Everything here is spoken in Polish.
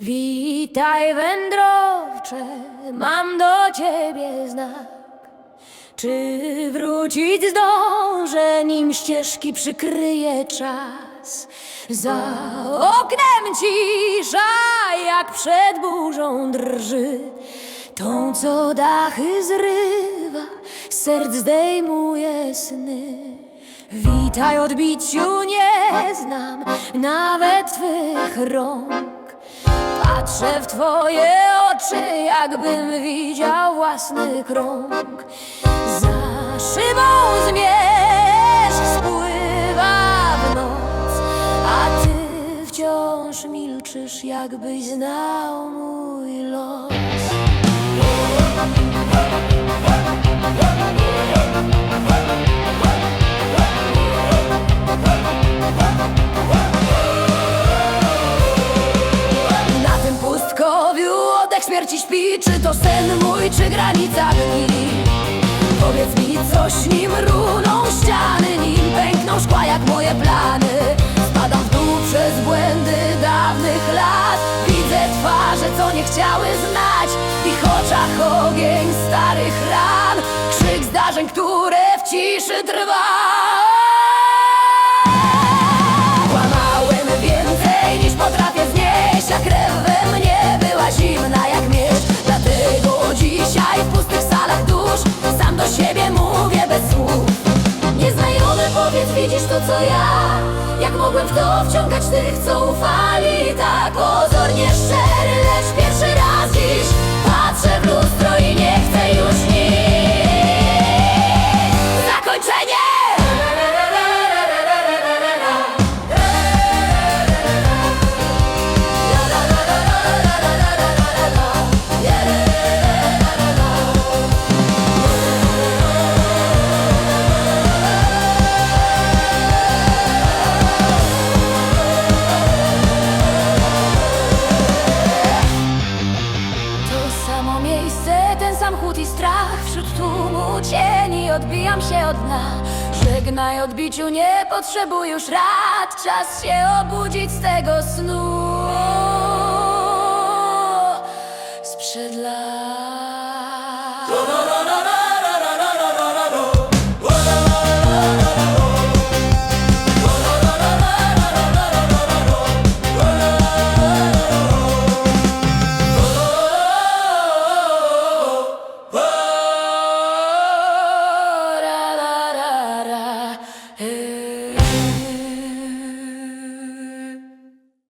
Witaj wędrowcze, mam do ciebie znak. Czy wrócić zdążę, nim ścieżki przykryje czas? Za oknem cisza, jak przed burzą drży. Tą, co dachy zrywa, serc zdejmuje sny. Witaj odbiciu, nie znam nawet twych rąk. Patrzę w twoje oczy, jakbym widział własny krąg. Za szybą zmierzch spływa w noc, a ty wciąż milczysz, jakbyś znał mój los. Na oddech śmierci śpi Czy to sen mój, czy granica dni? Powiedz mi coś nim runą ściany Nim pękną szkła jak moje plany. Spadam w dół przez błędy dawnych lat. Widzę twarze, co nie chciały znać W ich oczach ogień starych ran. Krzyk zdarzeń, które w ciszy trwa co ja? Jak mogłem w to wciągać tych co ufali Tak pozornie szczery lecz tłumu cieni Odbijam się od dna. Żegnaj odbiciu, nie potrzebuj już rad. Czas się obudzić z tego snu. Sprzed lat. Hey.